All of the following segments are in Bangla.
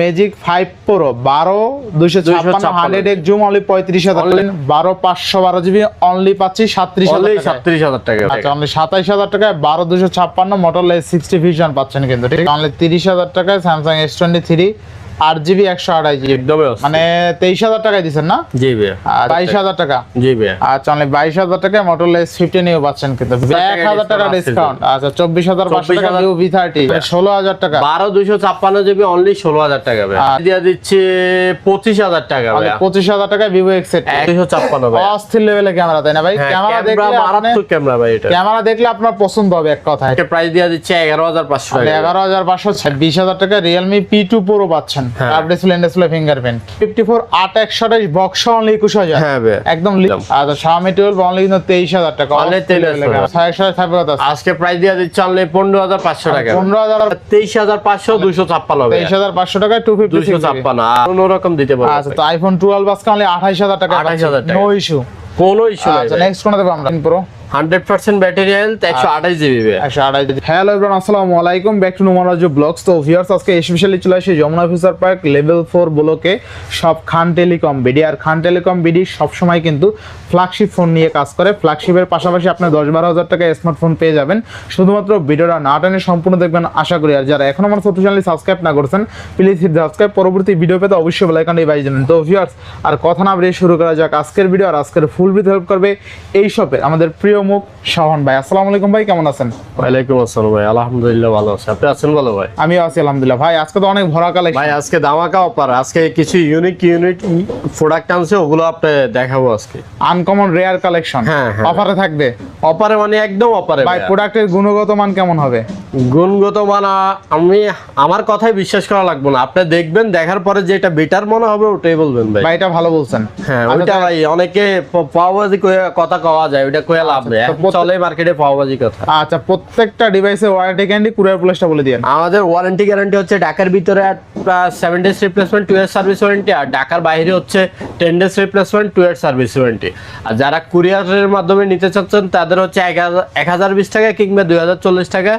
ম্যাজিক ফাইভ প্রো বারো দুইশো ছাপ্পান্ন 256 হান্ড্রেড এক জুম অনলি পঁয়ত্রিশ হাজার বারো পাঁচশো বারো জিবি অনলি পাচ্ছি সাত্রিশ অনলি হাজার টাকা আচ্ছা অনলি সাতাইশ হাজার টাকায় বারো দুশো ছাপ্পান্ন মোটর সিক্সটি ভিশন পাচ্ছেন কিন্তু ঠিক অনলি তিরিশ হাজার টাকায় স্যামসাং এস টোয়েন্টি থ্রি আট জিবি একশো আড়াই জিবি। মানে তেইশ হাজার টাকায় দিচ্ছেন না? জি ভাই বাইশ হাজার টাকা। জি আচ্ছা অনলি বাইশ হাজার টাকায় মোটর এস ফিফটি নিয়েও পাচ্ছেন কিন্তু। এক হাজার টাকা ডিসকাউন্ট আচ্ছা চব্বিশ হাজার পাঁচশো টাকা ভি থার্টি ষোলো হাজার টাকা। বারো দুইশো ছাপ্পান্ন জিবি অনলি ষোলো হাজার টাকা দিয়ে দিচ্ছে পঁচিশ হাজার টাকা পঁচিশ হাজার টাকায় ভিভো এক্স দুইশো ছাপ্পান্ন অস্থির লেভেলে ক্যামেরা তাই না ভাই? ক্যামেরা দেখলে মারাত্মক ক্যামেরা ভাই এটা। ক্যামেরা দেখলে আপনার পছন্দ হবে এক কথায়। একটা প্রাইস দিয়ে দিচ্ছে এগারো হাজার পাঁচশো এগারো হাজার পাঁচশো বিশ হাজার টাকা রিয়েলমি পি টু প্রো পাচ্ছেন। হ্যাঁ। Curve display display fingerprint fifty four আট একশো আঠাশ বক্স অনলি একুশ হাজার। হ্যাঁ একদম লি- আচ্ছা শাওমি অনলি কিন্তু তেইশ হাজার টাকা। Only 23,000 ছয় একশো থাকবে কথা আজকে প্রাইস দিয়ে দিচ্ছে অনলি পনেরো হাজার পাঁচশো টাকা। পনেরো হাজার তেইশ হাজার পাঁচশো দুইশো ছাপ্পান্ন ভাই তেইশ হাজার পাঁচশো টাকায় টু দুইশো ছাপ্পান্ন কোনো রকম দিতে পারব আচ্ছা তো আইফোন আজকে অনলি হাজার টাকা 28,000 টাকা। নো ইস্যু কোনো ইস্যু নাই আচ্ছা নেক্সট কোন দেবো আমরা। Pro hundred percent battery health একশো আঠাশ জিবি একশো আড়াই হ্যালো এভরিওয়ান আসসালামু আলাইকুম। ব্যাক টু নোমারাজু ব্লগস তো ভিউয়ার্স আজকে স্পেশালি চলে আসি Jamuna future park level four ব্লকে সব খান টেলিকম বিডি আর খান টেলিকম বিডি সবসময় কিন্তু ফ্ল্যাগশিপ ফোন নিয়ে কাজ করে। ফ্ল্যাগশিপের পাশাপাশি আপনি দশ বারো হাজার টাকা স্মার্টফোন পেয়ে যাবেন। শুধুমাত্র ভিডিওটা না টেনে সম্পূর্ণ দেখবেন আশা করি। আর যারা এখন আমার ছোট সাবস্ক্রাইব না করছেন প্লিজ সাবস্ক্রাইব পরবর্তী ভিডিও পেতে অবশ্যই তো ভিউয়ার্স আর কথা না বেরিয়ে শুরু করা যাক আজকের ভিডিও আর আজকের ফুল ভিডিও হেল্প করবে এই শপে আমাদের প্রিয় মুখ শাহন ভাই। আসসালামু আলাইকুম ভাই কেমন আছেন? ওয়ালাইকুম আসসালাম ভাই আলহামদুলিল্লাহ ভালো আছে। আপনি আছেন ভালো ভাই? আমিও আছি আলহামদুলিল্লাহ। ভাই আজকে তো অনেক ভরা কালেকশন ভাই আজকে দামাকা অফার আজকে কিছু ইউনিক ইউনিক প্রোডাক্ট আনছে ওগুলো আপনি দেখাবো আজকে। আনকমন রেয়ার কালেকশন হ্যাঁ, হ্যাঁ। অফারে থাকবে? অফারে মানে একদম অফারে ভাই প্রোডাক্টের গুণগত মান কেমন হবে? গুণগত মান আমি আমার কথাই বিশ্বাস করা লাগবে না। আপনি দেখবেন দেখার পরে যেটা বেটার মনে হবে ওটাই বলবেন ভাই। ভাই এটা ভালো বলছেন। হ্যাঁ ওইটা ভাই অনেকে পাওয়া কথা কওয়া যায় ওইটা কয়ে লাভ এখন চলে মার্কেটে পাওয়াবাজি কথা। আচ্ছা প্রত্যেকটা ডিভাইসে ওয়ারেন্টি কুরিয়ার প্লেসটা বলে দিয়েন। আমাদের ওয়ারেন্টি গ্যারান্টি হচ্ছে ঢাকার ভিতরে seven days replacement two year service warranty আর ঢাকার বাইরে হচ্ছে ten days replacement two year service warranty আর যারা কুরিয়ারের মাধ্যমে নিতে চাচ্ছেন তাদের হচ্ছে এক হাজার বিশ টাকা কিংবা দুই হাজার চল্লিশ টাকা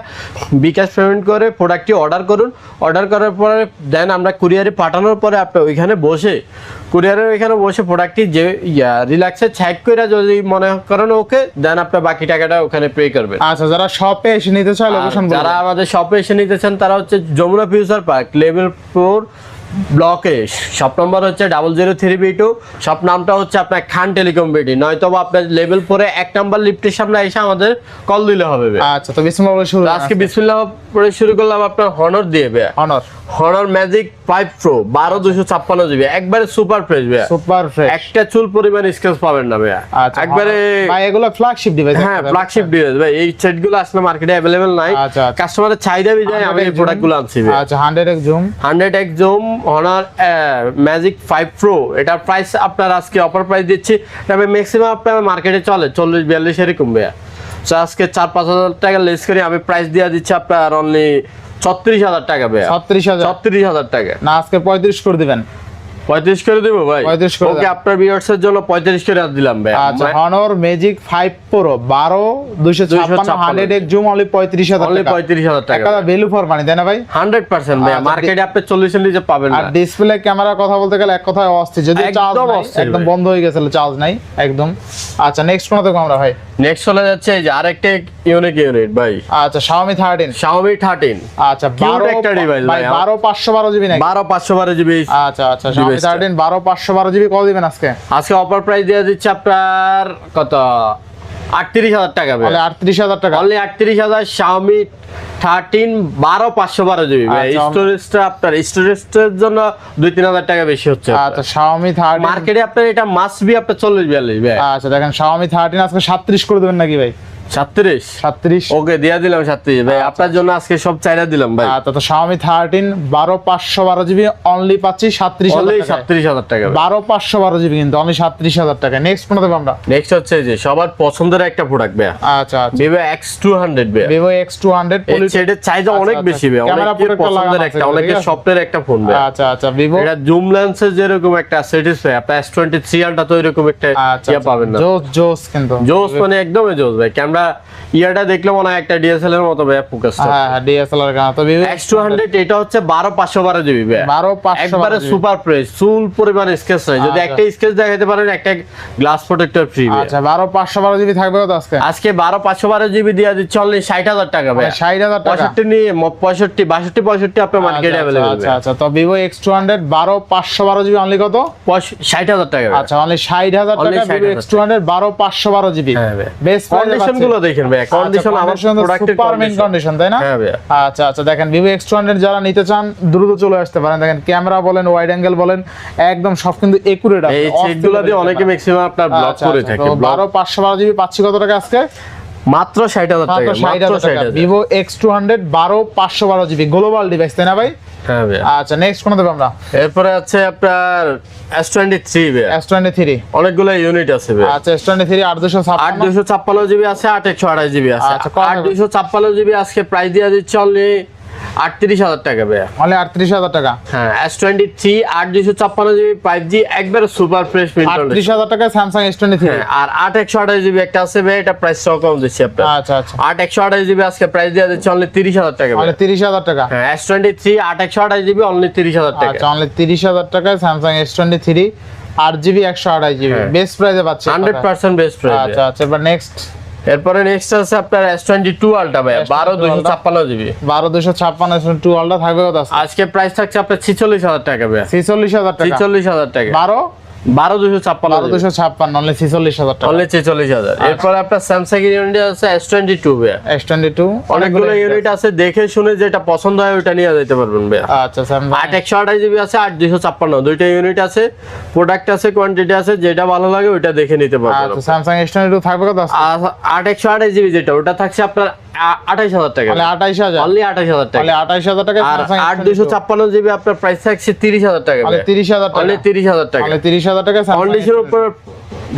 বিকাশ পেমেন্ট করে প্রোডাক্টটি অর্ডার করুন। অর্ডার করার পরে দেন আমরা কুরিয়ারে পাঠানোর পরে আপনি ওইখানে বসে কুরিয়ারের ওইখানে বসে প্রোডাক্টটি যে রিল্যাক্সে চেক করে যদি মনে করেন ওকে দেন আপনার বাকি টাকাটা ওখানে পে করবেন। আচ্ছা যারা শপে এসে নিতে চায় লোকেশন যারা আমাদের শপে এসে নিতে চান তারা হচ্ছে Jamuna future park level four ব্লকে। শপ নম্বর হচ্ছে double zero three B two. Shop নামটা হচ্ছে আপনার খান টেলিকম বিডি। নয়তো বা আপনার লেভেল ফোরে এক নাম্বার লিফটের সামনে এসে আমাদের কল দিলে হবে আচ্ছা তো বিসমিল্লাহ বলে শুরু আজকে বিসমিল্লাহ পরে শুরু করলাম আপনার হনর দিয়ে ভাই অনর হনর ম্যাজিক ফাইভ প্রো বারো দুশো ছাপ্পান্ন জিবি একবারে সুপার ফ্রেশ ভাই সুপার ফ্রেশ একটা চুল পরিমাণ স্কেচ পাবেন না ভাইয়া আচ্ছা একবারে ভাই এগুলো ফ্ল্যাগশিপ ডিভাইস হ্যাঁ ফ্ল্যাগশিপ ডিভাইস ভাই এই সেটগুলো আসলে মার্কেটে অ্যাভেলেবেল নাই। আচ্ছা, আচ্ছা। কাস্টমারের চাহিদা বিজয় আমি এই প্রোডাক্টগুলো আনছি আচ্ছা হান্ড্রেড এক জুম হান্ড্রেড এক zoom Honor Magic five pro এটার প্রাইস আপনার আজকে অফার প্রাইস দিচ্ছি। তবে ম্যাক্সিমাম আপনার মার্কেটে চলে চল্লিশ বিয়াল্লিশ এরকম ভাইয়া। সো আজকে চার পাঁচ হাজার টাকা লেস করে আমি প্রাইস দিয়ে দিচ্ছি আপনার অনলি ছত্রিশ হাজার টাকা ভাইয়া। ছত্রিশ হাজার। ছত্রিশ হাজার টাকা। না আজকে পঁয়ত্রিশ করে দিবেন। পঁয়ত্রিশ করে দেবো ভাই? 35 করে ওকে আপনার ভিউয়ার্স এর জন্য পঁয়ত্রিশ করে দিলাম ভাই। আচ্ছা ফাইভ প্রো বারো দুইশো ছাপ্পান্ন 256 হান্ড্রেড এক জুম অনলি পঁয়ত্রিশ হাজার অনলি টাকা। পঁয়ত্রিশ হাজার টাকা। একটা ভ্যালু ফর মানি তাই না ভাই? হান্ড্রেড পার্সেন্ট ভাই আচ্ছা, মার্কেটে আপনি চল্লিশের নিচে পাবেন আর ডিসপ্লে ক্যামেরার কথা বলতে গেলে এক কথায় অস্থির। যদি চার্জ একদম বন্ধ হয়ে গেছিল চার্জ নাই একদম। আচ্ছা নেক্সট কোন দেখব আমরা ভাই? নেক্সট চলে যাচ্ছে এই যে আরেকটা ইউনিক ইউনিট ভাই। আচ্ছা Xiaomi 13 Xiaomi 13 আচ্ছা 12 একটা device ভাই ভাই। 12 512 জিবি নাকি? বারো পাঁচশো বারো জিবি আচ্ছা আচ্ছা 13 12 512 জিবি কত দিবেন আজকে। আজকে অফার প্রাইস দিয়ে দিচ্ছে আপনার কত? আটত্রিশ হাজার টাকা তাহলে 38000 টাকা। অনলি আটত্রিশ হাজার Xiaomi থার্টিন বারো পাঁচশো বারো জিবি আচ্ছা, স্টোরেজটা আপনার জন্য দুই তিন হাজার টাকা বেশি হচ্ছে আচ্ছা 13 মার্কেটে আপনার এটা মাস্ট বি আপনার চল্লিশ বিয়াল্লিশ ভাই। আচ্ছা দেখেন Xiaomi 13 আজকে 37 করে দেবেন নাকি ভাই? সাতত্রিশ? 37 ওকে দিয়া দিলাম সাতত্রিশ। ভাই আপনার জন্য আজকে সব চাইনা দিলাম ভাই। আচ্ছা তো Xiaomi 13 12 512 জিবি অনলি পাচ্ছি 37000 অনলি সাতত্রিশ হাজার টাকা ভাই। 12 512 জিবি কিন্তু অনলি 37000 টাকা নেক্সট কোন দেবো আমরা। নেক্সট হচ্ছে যে সবার পছন্দের একটা প্রোডাক্ট ভাই আচ্ছা আচ্ছা। ভিভো এক্স টু হান্ড্রেড ভাই Vivo X200 এই Poly- সেটের চাহিদা আচ্ছা, অনেক আচ্ছা। বেশি ভাই অনেকের পছন্দের একটা অনেকের স্বপ্নের একটা ফোন ভাই আচ্ছা আচ্ছা ভিভো এটা জুম লেন্সের যেরকম একটা স্যাটিসফাই আপনার এস টোয়েন্টি থ্রি আলটা তো এরকম একটা আচ্ছা ইয়ে পাবেন না। জোস জোস কিন্তু। জোস মানে একদমই জোস ভাই। ক্যামেরা আমরা ইয়াটা দেখলে মনে হয় একটা ডিএসএল এর মতো ভাই ফোকাসটা হ্যাঁ হ্যাঁ ডিএসএলআর ক্যামেরা তো ভিভো এক্স টু হান্ড্রেড এটা হচ্ছে বারো পাঁচশো বারো জিবি ভাই বারো পাঁচশো একবারে সুপার প্রেস চুল পরিমাণ স্কেচ নাই যদি আচ্ছা। একটা স্কেচ দেখাতে পারেন একটা গ্লাস প্রোটেক্টর ফ্রি আচ্ছা বারো পাঁচশো বারো জিবি থাকবে কত আজকে? আজকে বারো পাঁচশো বারো জিবি দিয়ে দিচ্ছে অনলি ষাট হাজার টাকা ভাই ষাট হাজার টাকা। পঁয়ষট্টি নিয়ে ম- পঁয়ষট্টি বাষট্টি পঁয়ষট্টি আপনার মার্কেটে আচ্ছা, অ্যাভেলেবল আচ্ছা আচ্ছা তো টু হান্ড্রেড বারো পাঁচশো বারো জিবি অনলি কত? ষাট হাজার টাকা আচ্ছা অনলি ষাট হাজার Only টাকা 60,000 ভিভো এক্স টু হান্ড্রেড বারো পাঁচশো বারো জিবি হ্যাঁ ভাই। বেস্ট কন্ডিশন গুলো দেখেন ভাই কন্ডিশন আমার প্রোডাক্টের সুপার কন্ডিশন তাই না? হ্যাঁ ভাই। আচ্ছা আচ্ছা দেখেন ভিভো এক্স যারা নিতে চান দ্রুত চলে আসতে পারেন। দেখেন ক্যামেরা বলেন ওয়াইড অ্যাঙ্গেল বলেন একদম সব কিন্তু একুরেট আছে। এই সেটগুলো দিয়ে অনেকে ম্যাক্সিমাম আপনার ব্লক আচ্ছা, করে আচ্ছা, থাকে জিবি পাচ্ছি কত টাকা আজকে? মাত্র ষাট হাজার টাকা ষাট মাত্র হাজার টাকা। vivo Vivo X two hundred বারো পাঁচশো বারো জিবি গ্লোবাল ডিভাইস তাই না ভাই? হ্যাঁ ভাই আচ্ছা নেক্সট কোন দেবো আমরা? এরপরে আছে আপনার S twenty three S twenty three অনেকগুলো ইউনিট আছে ভাই আচ্ছা এস টোয়েন্টি থ্রি আট দুশো আট দুশো ছাপ্পান্ন জিবি আছে আট একশো আঠাশ জিবি আছে। আচ্ছা, আট হবে? দুশো ছাপ্পান্ন জিবি আজকে প্রাইস দিয়ে দিচ্ছে অনলি আটত্রিশ হাজার টাকা ভাই অনলি আটত্রিশ হাজার টাকা। হ্যাঁ এস টোয়েন্টি থ্রি আট দুশো ছাপ্পান্ন জিবি ফাইভ জি একবারে সুপার ফ্রেশ আটত্রিশ হাজার টাকা স্যামসাং এস টোয়েন্টি থ্রি আর আট একশো আঠাশ জিবি একটা আছে ভাই এটা প্রাইস সহ কম দিচ্ছি আপনার। আচ্ছা আচ্ছা। আট একশো আঠাশ জিবি আজকে প্রাইস দিয়ে দিচ্ছে অনলি তিরিশ হাজার টাকা। অনলি তিরিশ হাজার টাকা। হ্যাঁ এস টোয়েন্টি থ্রি আট একশো আঠাশ জিবি অনলি তিরিশ হাজার টাকা। আচ্ছা অনলি তিরিশ হাজার টাকায় স্যামসাং এস টোয়েন্টি থ্রি আট জিবি একশো আঠাশ জিবি। বেস্ট প্রাইসে পাচ্ছে হান্ড্রেড পার্সেন্ট বেস্ট আচ্ছা আচ্ছা এবার নেক্সট এরপরে নেক্সট আছে আপনার এস টোয়েন্টি টু আলটা ভাই S22 বারো দুশো ছাপ্পান্ন জিবি বারো দুশো ছাপ্পান্ন টু অলটা থাকবে কত আছে? আজকে প্রাইস থাকছে আপনার ছিচল্লিশ হাজার টাকা ভাই ছেচল্লিশ হাজার টাকা। ছিচল্লিশ হাজার টাকা। বারো? বারো দুশো ছাপ্পান্ন বারো দুশো ছাপ্পান্ন অনলি ছেচল্লিশ হাজার টাকা। অনলি ছেচল্লিশ হাজার। আচ্ছা। এরপরে আপনার স্যামসাং ইউনিট আছে S twenty two S twenty two অনেকগুলো ইউনিট আছে দেখে শুনে যেটা পছন্দ হয় ওটা নিয়ে যেতে পারবেন ভাই আচ্ছা স্যামসাং আট একশো আঠাশ জিবি আছে আট দুশো ছাপ্পান্ন। দুইটা ইউনিট আছে প্রোডাক্ট আছে কোয়ান্টিটি আছে যেটা ভালো লাগে ওইটা দেখে নিতে পারবেন। আচ্ছা স্যামসাং এস টোয়েন্টি টু থাকবে কত? আট একশো আঠাশ জিবি যেটা ওটা থাকছে আপনার আঠাইশ হাজার টাকা। অনলি আঠাইশ হাজার। অনলি আঠাইশ হাজার টাকা। অনলি আঠাইশ হাজার টাকা আর আট দুশো ছাপ্পান্ন জিবি আপনার প্রাইস থাকছে তিরিশ হাজার টাকা তিরিশ হাজার টাকা। তিরিশ হাজার টাকা। তিরিশ হাজার টাকা কন্ডিশনের উপর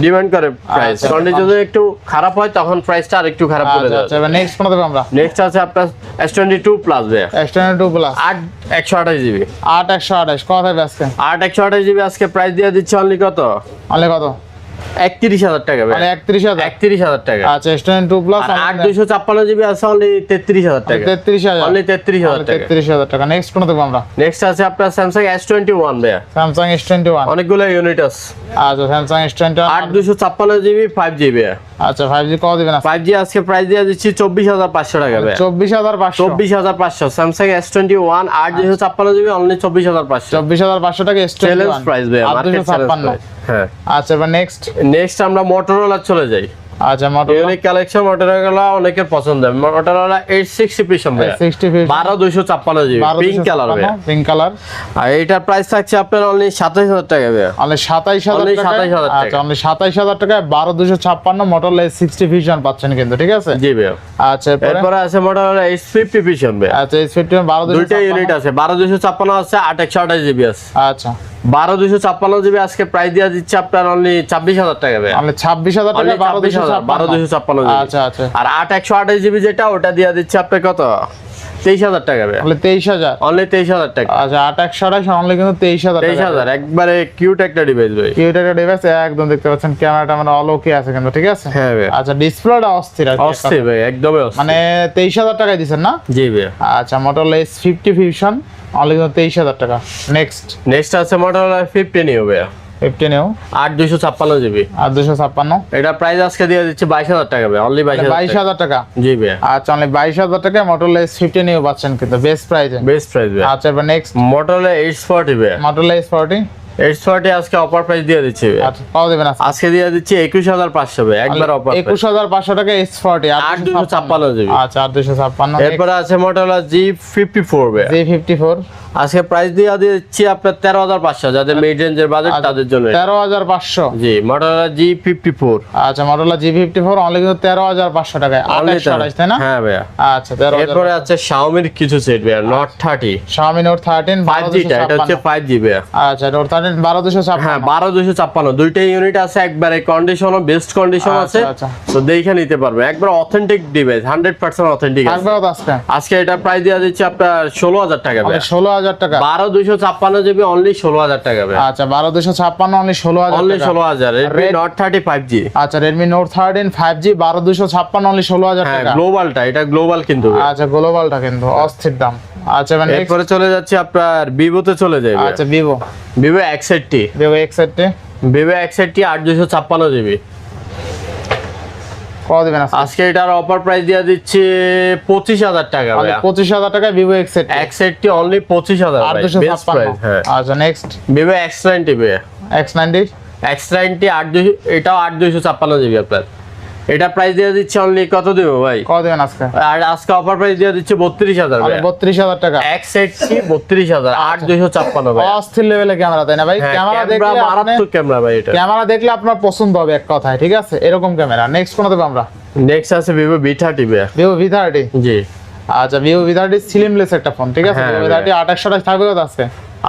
ডিমান্ড করে প্রাইস আচ্ছা। কন্ডিশন যদি একটু খারাপ হয় তখন প্রাইসটা আর একটু খারাপ করে আচ্ছা আচ্ছা এবার নেক্সট কোনো দেবো আমরা? নেক্সট আছে আপনার এস টোয়েন্টি টু প্লাস ভাইয়া। এস টোয়েন্টি টু প্লাস আট একশো আঠাশ জিবি। আট একশো আঠাশ কত থাকবে আজকে? আট একশো আঠাশ জিবি আজকে প্রাইস দিয়ে দিচ্ছে অনলি কত? অনলি কত? একত্রিশ হাজার টাকা ভাই। একত্রিশ হাজার? একত্রিশ হাজার টাকা। আচ্ছা এস টু প্লাস আট দুশো ছাপ্পান্ন জিবি আছে অনলি তেত্রিশ হাজার টাকা। তেত্রিশ হাজার। অনলি তেত্রিশ হাজার টাকা। তেত্রিশ হাজার টাকা। নেক্সট কোনো দেবো আমরা? নেক্সট আছে আপনার স্যামসাং এস টোয়েন্টি ওয়ান ভাইয়া। স্যামসাং এস টোয়েন্টি ওয়ান অনেকগুলো ইউনিট আছে। আচ্ছা স্যামসাং এস টোয়েন্টি আট দুশো ছাপ্পান্ন জিবি ফাইভ জিবি আচ্ছা ফাইভ জি কত দিবেন ফাইভ জি আজকে প্রাইস দিয়ে দিচ্ছি চব্বিশ হাজার পাঁচশো টাকা ভাইয়া। চব্বিশ হাজার পাঁচশো। চব্বিশ হাজার পাঁচশো। স্যামসাং এস টোয়েন্টি ওয়ান আট দুশো ছাপ্পান্ন জিবি অনলি চব্বিশ হাজার পাঁচশো। চব্বিশ হাজার পাঁচশো টাকা এস টোয়েন্টি প্রাইস আট ছাপ্পান্ন। হ্যাঁ। আচ্ছা এবার নেক্সট নেক্সট আমরা মোটরোলা চলে যাই। আচ্ছা মোটর ইউনিক কালেকশন মোটরোলা অনেকের পছন্দ। মোটরোলা এইট সিক্সটি পিছন ভাইয়া। সিক্সটি ফিফটি বারো দুইশো ছাপ্পান্ন GB pink colour pink colour আর এইটার প্রাইস থাকছে আপনার অনলি টাকা ভাইয়া। অনলি সাতাইশ হাজার টাকা 27,000 টাকা। আচ্ছা অনলি টাকায় ভিশন পাচ্ছেন কিন্তু ঠিক আছে? জি ভাইয়া। আচ্ছা এরপরে? আছে মোটরোলা এইচ ফিফটি পিছন ভাইয়া। আচ্ছা এস ফিফটি বারো দুশো দুইটা ইউনিট আছে বারো দুশো ছাপ্পান্ন আছে আট একশো আঠাশ জিবি আছে। আচ্ছা। বারো দুশো ছাপ্পান্ন জিবি আজকে প্রাইস দেওয়া দিচ্ছে আপনার অনলি ছাব্বিশ হাজার টাকা অনলি ছাব্বিশ হাজার টাকা বারো দুশো 26,000, বারো দুশো ছাপ্পান্ন আচ্ছা আচ্ছা। আর আট একশো আঠাশ জিবি যেটা ওটা দিয়ে দিচ্ছে আপনার কত? তেইশ হাজার টাকা তেইশ হাজার। অনলি তেইশ হাজার টাকা। আচ্ছা আট একশো আঠাশ অনলি কিন্তু তেইশ হাজার তেইশ হাজার একবারে কিউট একটা ডিভাইস ভাই কিউট একটা ডিভাইস একদম দেখতে পাচ্ছেন ক্যামেরাটা মানে অলোকে আছে কিন্তু ঠিক আছে? হ্যাঁ ভাই আচ্ছা ডিসপ্লেটা অস্থির অস্থির ভাই একদমই মানে তেইশ হাজার টাকায় দিচ্ছেন না? জি ভাই আচ্ছা Moto S fifty fusion only কিন্তু তেইশ হাজার টাকা। নেক্সট নেক্সট আছে মোটরোলা ফিফটিন ইউ ভাইয়া ফিফটিনেও আট দুইশো ছাপ্পান্ন জিবি। আট দুইশো ছাপ্পান্ন। এটা প্রাইস আজকে দিয়ে দিচ্ছে বাইশ হাজার টাকা ভাই অনলি বাইশ বাইশ হাজার টাকা? জি ভাই। আচ্ছা অনলি বাইশ হাজার টাকা মোটর এস ফিফটিনেও পাচ্ছেন কিন্তু বেস্ট প্রাইসে বেস্ট প্রাইস আচ্ছা এবার নেক্সট মোটরোলা এইট ফোর্টি ভাই। Moto S forty edge forty আজকে অফার প্রাইস দিয়ে দিচ্ছে। ভাই কত আজকে? আজকে দিয়ে দিচ্ছি একুশ হাজার পাঁচশো একবার অফার একুশ হাজার পাঁচশো টাকা এস ফর্টি আট দুশো ছাপ্পান্ন। জিবি আচ্ছা আট দুশো ছাপ্পান্ন। এরপরে আছে Motorola G fifty four G fifty four আজকে প্রাইস দিয়ে দিচ্ছি আপনার তেরো হাজার পাঁচশো যাদের মিড রেঞ্জের বাজেট তাদের জন্য তেরো হাজার পাঁচশো। G Motorola G fifty four আচ্ছা model G fifty four only কিন্তু তেরো হাজার পাঁচশো টাকায়। আঠাশশো আঠাশ তাই না? হ্যাঁ ভাইয়া। আচ্ছা তেরো এরপরে আছে শাওমির কিছু সেট ভাইয়া Note thirty Xiaomi Note thirteen five জিটা এটা হচ্ছে ফাইভ জি ভাইয়া। আচ্ছা নোট থার্টিন থার্টিন বারো দুশো হ্যাঁ বারো দুশো ছাপ্পান্ন। দুইটাই ইউনিট আছে একবারে কন্ডিশন বেস্ট কন্ডিশন আচ্ছা, আছে। আচ্ছা। তো দেখে নিতে পারবে। একবার authentic device hundred percent authentic আজকে এটা প্রাইস দেওয়া দিচ্ছে আপনার ষোলো হাজার টাকা ভাই। ষোলো হাজার টাকা। বারো দুইশো ছাপ্পান্ন জিবি অনলি ষোলো হাজার টাকা আচ্ছা বারো দুশো ছাপ্পান্ন অনলি ষোলো হাজার অনলি ষোলো হাজার। Redmi Note thirty five G আচ্ছা Redmi Note thirteen five G বারো দুশো ছাপ্পান্ন অনলি ষোলো হাজার হ্যাঁ টাকা গ্লোবালটা এটা গ্লোবাল কিন্তু আচ্ছা গ্লোবালটা কিন্তু অস্থির দাম। আচ্ছা next- এরপরে চলে যাচ্ছে আপনার ভিভোতে চলে যাবে আচ্ছা Vivo Vivo X eighty Vivo X eighty Vivo X eighty আট দুশো ছাপ্পান্ন জিবি কত দিবেন আজকে? এটার অফার প্রাইস দিয়ে দিচ্ছে পঁচিশ হাজার টাকা ভাই পঁচিশ হাজার টাকা Vivo X eighty X eighty only পঁচিশ হাজার আট দুশো ছাপ্পান্ন। প্রাইস হ্যাঁ। আচ্ছা next Vivo X ninety X ninety X ninety আট দুশো এটাও আট দুশো ছাপ্পান্ন জিবি আপনার। এটা প্রাইস দিয়ে দিচ্ছে অনলি কত দেবো ভাই? কত দিবেন আজকে? আর আজকে অফার প্রাইস দিয়ে দিচ্ছে বত্রিশ হাজার ভাই। বত্রিশ হাজার টাকা। এক্স এইটটি বত্রিশ হাজার আট দুশো ছাপ্পান্ন ভাই। অস্থির লেভেলে ক্যামেরা তাই না ভাই? ক্যামেরা দেখলে মারাত্মক ক্যামেরা ভাই এটা। ক্যামেরা দেখলে আপনার পছন্দ হবে এক কথায় ঠিক আছে? এরকম ক্যামেরা নেক্সট কোন দেবো আমরা? নেক্সট আছে ভিভো থার্টি ভাই। Vivo V thirty G. আচ্ছা ভিভো ভি থার্টি সিলিমলেস একটা ফোন ঠিক আছে? হ্যাঁ, ভি ভাই। থার্টি আঠাশশো টাকা থাকবে আছে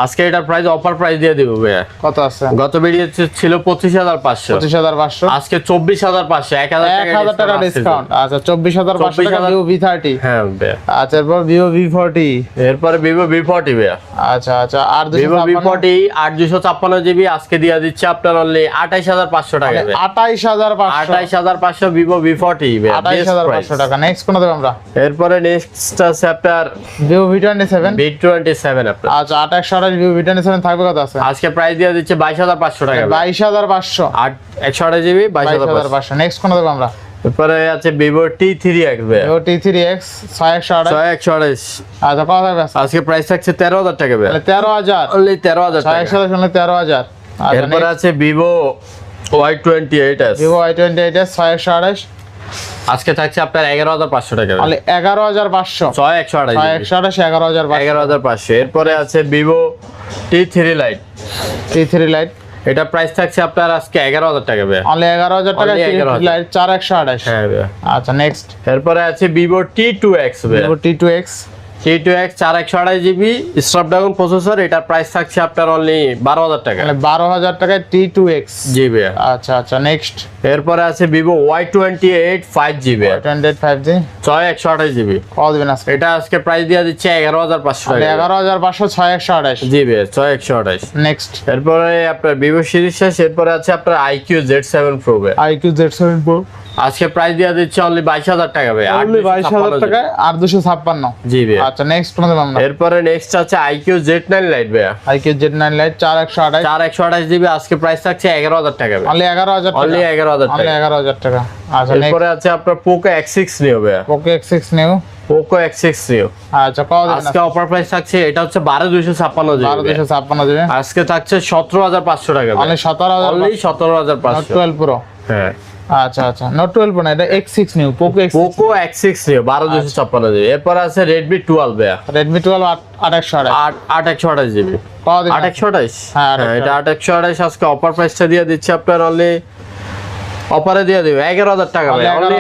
আজকে এটার প্রাইস অফার প্রাইস দিয়ে দিব ভাইয়া। কত আছে? গত বেরিয়ে ছিল পঁচিশ হাজার পাঁচশো। পঁচিশ হাজার পাঁচশো? আজকে চব্বিশ হাজার পাঁচশো এক হাজার এক হাজার টাকা ডিসকাউন্ট আচ্ছা চব্বিশ হাজার পাঁচশো টাকা 24,000 ভিভো ভি থার্টি হ্যাঁ ভাইয়া। আচ্ছা এরপর ভিভো ভি ফোরটি এরপরে ভিভো বি ফর্টি ভাইয়া। আচ্ছা আচ্ছা আর ভিভো বি ছাপ্পান্ন- ফর্টি আট দুশো ছাপ্পান্ন জিবি আজকে দিয়ে দিচ্ছে আপনার অনলি আঠাইশ হাজার পাঁচশো টাকা ভাইয়া। আঠাইশ হাজার পাঁচশো। আঠাইশ হাজার পাঁচশো ভিভো বি ফর্টি আঠাইশ হাজার পাঁচশো টাকা। নেক্সট কোন দেবো আমরা? এরপরে নেক্সট আছে আপনার Vivo V twenty seven V twenty seven আপনার। আচ্ছা আঠাশশো আঠাশ ভিভো ভি সেভেন থাকবে কত আছে? আজকে প্রাইস দিয়ে দিচ্ছে বাইশ হাজার পাঁচশো টাকা। বাইশ হাজার পাঁচশো। আট একশো আঠাশ জিবি বাইশ হাজার পাঁচশো। নেক্সট কোন দেবো আমরা? এরপরে আছে Vivo T three X Vivo T three X ছয় একশো আঠাশ। ছয় একশো আঠাশ। আচ্ছা কত আজকে? প্রাইস থাকছে তেরো হাজার টাকা তেরো হাজার। অনলি তেরো হাজার ছয় একশো আঠাশ তেরো হাজার। আচ্ছা, এরপরে আছে Vivo Y twenty eight S Vivo Y twenty eight S ছয় একশো আজকে থাকছে আপনার এগারো হাজার পাঁচশো টাকা এগারো হাজার পাঁচশো। ছয় একশো আঠাশ একশো আঠাশ এগারো হাজার এগারো হাজার পাঁচশো। এরপরে আছে Vivo T three lite T three lite এটা প্রাইস থাকছে আপনার আজকে এগারো হাজার টাকা ভাইয়া। অনলি এগারো হাজার টাকা Only 11,000 লাইট চার একশো আঠাশ। হ্যাঁ আচ্ছা নেক্সট এরপরে আছে Vivo T two X Vivo T two X T two X চার একশো আঠাশ জিবি স্ন্যাপড্রাগন প্রসেসর এটার প্রাইস থাকছে আপনার অনলি বারো হাজার টাকা। তাহলে বারো হাজার টাকায় টি টু এক্স জি ভাইয়া আচ্ছা আচ্ছা নেক্সট এরপরে আছে Vivo Y twenty eight five GB twenty eight five G ছয় একশো আঠাশ জিবি কত দিবেন আজকে। এটা আজকে প্রাইস দিয়ে দিচ্ছে এগারো হাজার পাঁচশো টাকা। এগারো হাজার পাঁচশো ছয় একশো আঠাশ জি ভাইয়া ছয় একশো আঠাশ নেক্সট এরপরে আপনার ভিভো সিরিজ শেষ এরপরে আছে আপনার iQOO Z seven pro iQOO Z seven pro আজকে প্রাইস দিয়ে দিচ্ছে অনলি বাইশ হাজার টাকা ভাই অনলি বাইশ হাজার টাকায় আর দুশো ছাপ্পান্ন। জি ভাই আচ্ছা নেক্সট কোন এরপরে নেক্সট আছে আইকিউ জেড নাইন লাইট ভাইয়া। IQOO Z nine lite চার একশো আঠাশ। চার একশো আঠাশ জিবি আজকে প্রাইস থাকছে এগারো হাজার টাকা অনলি এগারো হাজার অনলি এগারো হাজার অনলি এগারো হাজার টাকা। আচ্ছা এরপরে আছে আপনার পোকো এক্স সিক্স নিও ভাইয়া। Okay X six new Poco X six neo আচ্ছা আজকে অফার প্রাইস থাকছে এটা হচ্ছে বারো দুইশো ছাপ্পান্ন বারো জিবি দুশো ছাপ্পান্ন দিবেন আজকে থাকছে সতেরো হাজার পাঁচশো টাকা অনলি সতেরো হাজার অনলি সতেরো হাজার পাঁচশো। টুয়েলভ প্রো হ্যাঁ। আচ্ছা আচ্ছা। নোট টুয়েলভ না এটা X six new Poco X Poco X six neo বারো দুইশো ছাপ্পান্ন জিবি। এরপর আছে রেডমি টুয়েলভ রেডমি টুয়েলভ আট একশো আট আট একশো আঠাশ জিবি। আট একশো আঠাশ হ্যাঁ, এটা আট একশো আঠাশ আজকে অফার প্রাইসটা দিয়ে দিচ্ছে আপনার অনলি অফারে দিয়ে দিবে। এগারো হাজার টাকা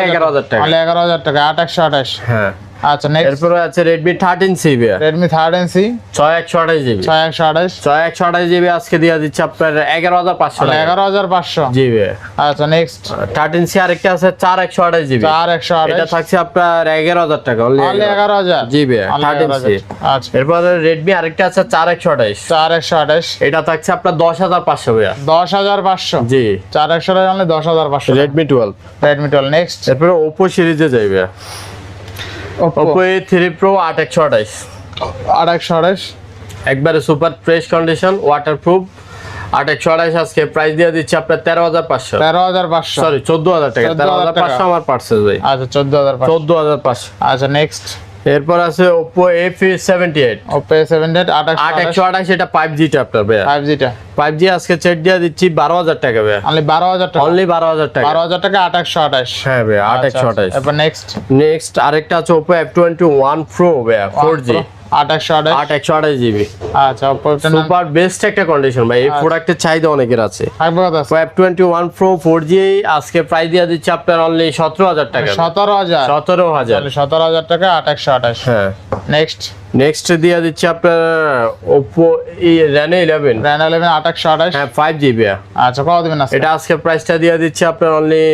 এগারো হাজার টাকা। এগারো হাজার টাকা আট একশো আঠাশ হ্যাঁ। আচ্ছা এরপরে আছে Redmi thirteen C Redmi thirteen C ছয় একশো আঠাশ জিবি ছয় একশো আঠাশ। ছয় একশো আঠাশ জিবি আজকে দিয়ে দিচ্ছে আপনার এগারো হাজার পাঁচশো টাকা। এগারো হাজার পাঁচশো। জি আচ্ছা নেক্সট থার্টিন সি আরেকটা আছে চার একশো আঠাশ জিবি চার একশো এটা থাকছে আপনার এগারো হাজার টাকা এগারো হাজার। জি থার্টিন সি আচ্ছা। এরপরে রেডমি আরেকটা আছে চার একশো আঠাশ। চার একশো আঠাশ। এটা থাকছে আপনার দশ হাজার পাঁচশো ভাইয়া। দশ হাজার পাঁচশো। জি। চার একশো আঠাশ অনলি দশ হাজার পাঁচশো। Redmi twelve Redmi twelve next এরপরে ওপো সিরিজে যাইবে ওপো এ থ্রি প্রো আট একশো আঠাশ। আট একশো আঠাশ। একবারে সুপার ফ্রেশ কন্ডিশন ওয়াটারপ্রুফ আট একশো আঠাশ আজকে প্রাইস দিয়ে দিচ্ছে আপনার তেরো হাজার পাঁচশো। তেরো হাজার পাঁচশো। সরি চোদ্দ হাজার টাকা। তেরো হাজার। পাঁচশো আমার পার্সেল ভাই। আচ্ছা চোদ্দ হাজার চোদ্দ হাজার পাঁচশো। আচ্ছা নেক্সট এরপর আছে আট আট একশো একশো আঠাশ এটা ফাইভ জিটা আপনার ভাইয়া। ফাইভ জিটা ফাইভ জি আজকে চেট দিয়ে দিচ্ছি বারো হাজার টাকা ভাই অনলি বারো হাজার টাকা। অনলি বারো হাজার টাকা। বারো হাজার টাকা আট একশো আঠাশ। হ্যাঁ ভাইয়া আট আচ্ছা, এরপর নেক্সট নেক্সট আরেকটা আছে ওয়ান প্রো ভাইয়া ফোর জি আট একশো আঠাশ? আট একশো আঠাশ জিবি আচ্ছা সুপার বেস্ট একটা কন্ডিশন ভাই। এই প্রোডাক্টের চাহিদা অনেকের আছে। Web twenty one pro four G আজকে প্রাইস দিয়ে দিচ্ছে আপনার অনলি সতেরো হাজার টাকা। সতেরো হাজার। সতেরো হাজার। সতেরো হাজার টাকা আট একশো আঠাশ। হ্যাঁ। নেক্সট নেক্সট দিয়ে দিচ্ছে আপনার Oppo Reno eleven Reno eleven আট একশো আঠাশ। হ্যাঁ ফাইভ জিবি আচ্ছা কত দিবেন এটা আজকে প্রাইসটা দিয়ে দিচ্ছে আপনার অনলি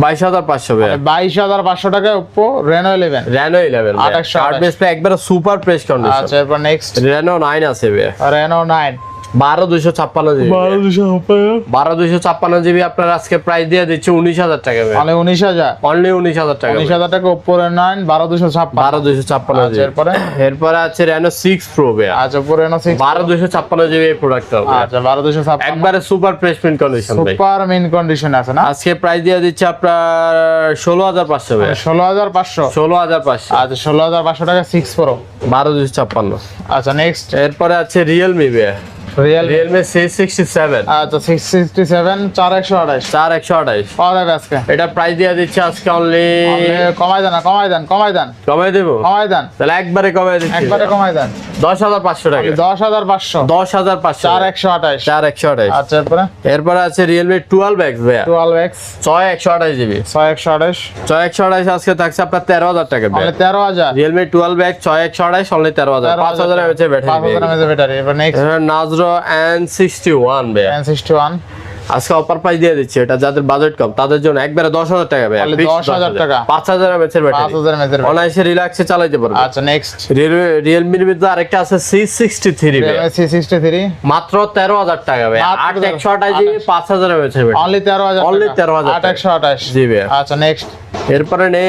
বাইশ হাজার পাঁচশো বাইশ হাজার পাঁচশো টাকা Oppo Reno eleven Reno eleven আঠাশশো আঠাশ। ডিসপ্লে একবারে সুপার প্রেস কন্ডিশন আচ্ছা এরপর নেক্সট রেনো নাইন আছে রেনো নাইন বারো দুশো ছাপ্পান্ন জিবি। বারো দুশো ছাপ্পান্ন। জিবি আপনার আজকে প্রাইস দিয়ে দিচ্ছে উনিশ হাজার টাকা মানে উনিশ হাজার? অনলি উনিশ হাজার টাকা উনিশ হাজার টাকা ওপো রেনো নাইন বারো দুশো ছাপ্পান্ন। বারো দুশো ছাপ্পান্ন আচ্ছা এরপরে? এরপরে আছে রেনো সিক্স প্রো ভাইয়া আচ্ছা ওপো রেনো সিক্স বারো দুশো ছাপ্পান্ন জিবি এই প্রোডাক্টটা আচ্ছা বারো দুশো ছাপ্পান্ন। একবারে super placement condition super mint condition আছে না? আজকে প্রাইস দিয়ে দিচ্ছে আপনার ষোলো হাজার পাঁচশো ষোলো হাজার পাঁচশো? ষোলো হাজার পাঁচশো। আচ্ছা ষোলো হাজার পাঁচশো টাকা সিক্স প্রো বারো দুশো ছাপ্পান্ন। আচ্ছা নেক্সট এরপরে আছে Realme real Realme C sixty seven আচ্ছা সিক্স সিক্সটি সেভেন চার একশো আঠাশ। চার একশো আঠাইশ পাওয়া যাবে আজকে। এটা প্রাইস দিয়ে দিচ্ছে আজকে অনলি কমাই দেন কমাই দেন কমাই দেন। কমাই দেবো? কমাই দেন। তাহলে একবারে কমাই দিচ্ছি। একবারে কমাই দেন। দশ হাজার পাঁচশো টাকা। দশ হাজার পাঁচশো। দশ হাজার পাঁচশো। চার একশো আঠাশ। চার একশো আঠাইশ আচ্ছা এরপরে? এরপরে আছে রিয়েলমি টুয়েলভ এক্স ভাইয়া। টুয়েলভ এক্স ছয় একশো আঠাইশ জিবি ছয় একশো আঠাশ। ছয় একশো আঠাইশ আজকে থাকছে আপনার তেরো হাজার টাকা তেরো হাজার। রিয়েলমি টুয়েলভ এক্স ছয় একশো আঠাইশ অনলি তেরো হাজার। পাঁচ হাজার এমএচের পাঁচ হাজার ব্যাটারি ব্যাটারি নেক্সট নাজরো এন সিক্সটি ওয়ান ভাইয়া। সিক্সটি ওয়ান আজকে অফার প্রাইস দিয়ে দিচ্ছে এটা যাদের বাজেট কম তাদের জন্য একবারে দশ হাজার টাকা ভাইয়া তাহলে fixed 10,000 টাকা। পাঁচ হাজার এমএচের পাঁচ হাজার অনায়াসে রিল্যাক্সে চালাইতে পারবে। আচ্ছা নেক্সট রিয়েলমির ভিতরে আরেকটা আছে C sixty three C sixty three মাত্র তেরো হাজার টাকা ভাই আট একশো আঠাশ জিবি পাঁচ হাজার এমএচের ব্যাটারি অনলি তেরো হাজার Only 13,000 আট একশো আঠাশ। জি ভাইয়া। আচ্ছা নেক্সট এরপরে নে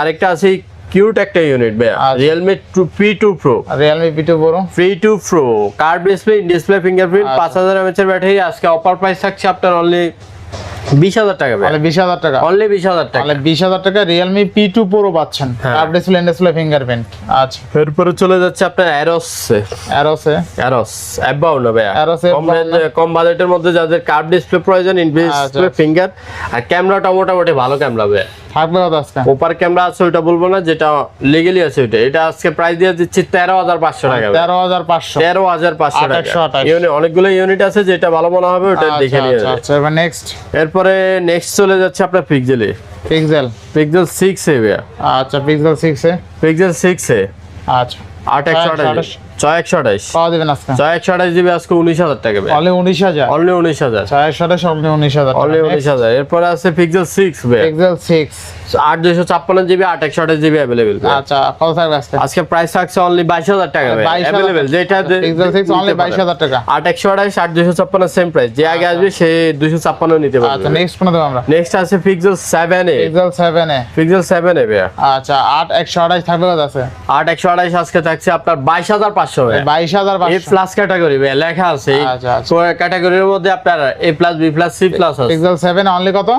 আরেকটা আছে কিউট একটা unit. Realme P two pro Realme P two pro P two pro curved display display fingerprint. পাঁচ হাজার এমএচ এর ব্যাটারি আজকে অফার প্রাইস থাকছে আপনার অনলি বিশ হাজার টাকা তাহলে বিশ হাজার টাকা। অনলি বিশ হাজার টাকা। তাহলে বিশ হাজার টাকা রিয়েলমি পি টু প্রো পাচ্ছেন। হ্যাঁ। ডিসপ্লে ডিসপ্লে ফিঙ্গারপ্রিন্ট আচ্ছা। এরপরে চলে যাচ্ছে আপনার অ্যারোস অ্যারোসে অ্যারোস অ্যাবাউ না ভাইয়া। Aeros কম F52 range- কম বাজেটের মধ্যে যাদের কার্ড ডিসপ্লে প্রয়োজন ডিসপ্লে আচ্ছা। ফিঙ্গার আর ক্যামেরাটা মোটামুটি ভালো ক্যামেরা ভাইয়া। থাকবে কত আজকে? ওপার ক্যামেরা আছে ওইটা বলব না যেটা লিগেলি আছে ওইটা। এটা আজকে প্রাইস দিয়ে দিচ্ছি তেরো হাজার পাঁচশো টাকা তেরো হাজার পাঁচশো। তেরো হাজার পাঁচশো টাকা। অনেকগুলো ইউনিট আছে যেটা ভালো মনে হবে ওটা দেখে নিয়ে আচ্ছা যাবে। এরপরে নেক্সট চলে যাচ্ছে আপনার পিক্সেলে পিক্সেল পিক্সেল 6 এ ভাইয়া। আচ্ছা পিক্সেল 6 এ। পিক্সেল 6 এ। আচ্ছা। আট একশো আঠাশ। ছয় একশো আঠাশ। পাওয়া দেবেন আজকে। ছয় একশো আঠাশ জিবি আজকে উনিশ হাজার টাকা ভাই অনলি উনিশ হাজার। অনলি উনিশ হাজার। ছয় একশো আঠাশ অনলি উনিশ হাজার অনলি উনিশ হাজার। এরপরে আছে পিক্সেল সিক্স ভাই পিক্সেল সিক্স আট দুশো ছাপ্পান্ন জিবি আট একশো আঠাশ জিবি অ্যাভেলেবেল আচ্ছা কত থাকবে আজকে? আজকে প্রাইস থাকছে অনলি বাইশ হাজার টাকা অ্যাভেলেবেল যেটা অনলি বাইশ হাজার টাকা। আট একশো আঠাশ আট দুশো ছাপ্পান্ন সেম প্রাইস যে আগে আসবে সে দুশো ছাপ্পান্ন নিতে আচ্ছা নেক্সট কোন আমরা। নেক্সট আছে Pixel seven A Pixel seven A Pixel seven A ভাইয়া। আচ্ছা আট একশো আঠাশ থাকবে কত আছে? আট একশো আঠাশ আজকে থাকছে আপনার বাইশ হাজার পাঁচশো বাইশ হাজার এ প্লাস ক্যাটাগরি ভাই লেখা আছে। আচ্ছা, আচ্ছা। ক্যাটাগরির মধ্যে আপনার A plus B plus C plus আছে। পিক্সেল সেভেন অনলি কত?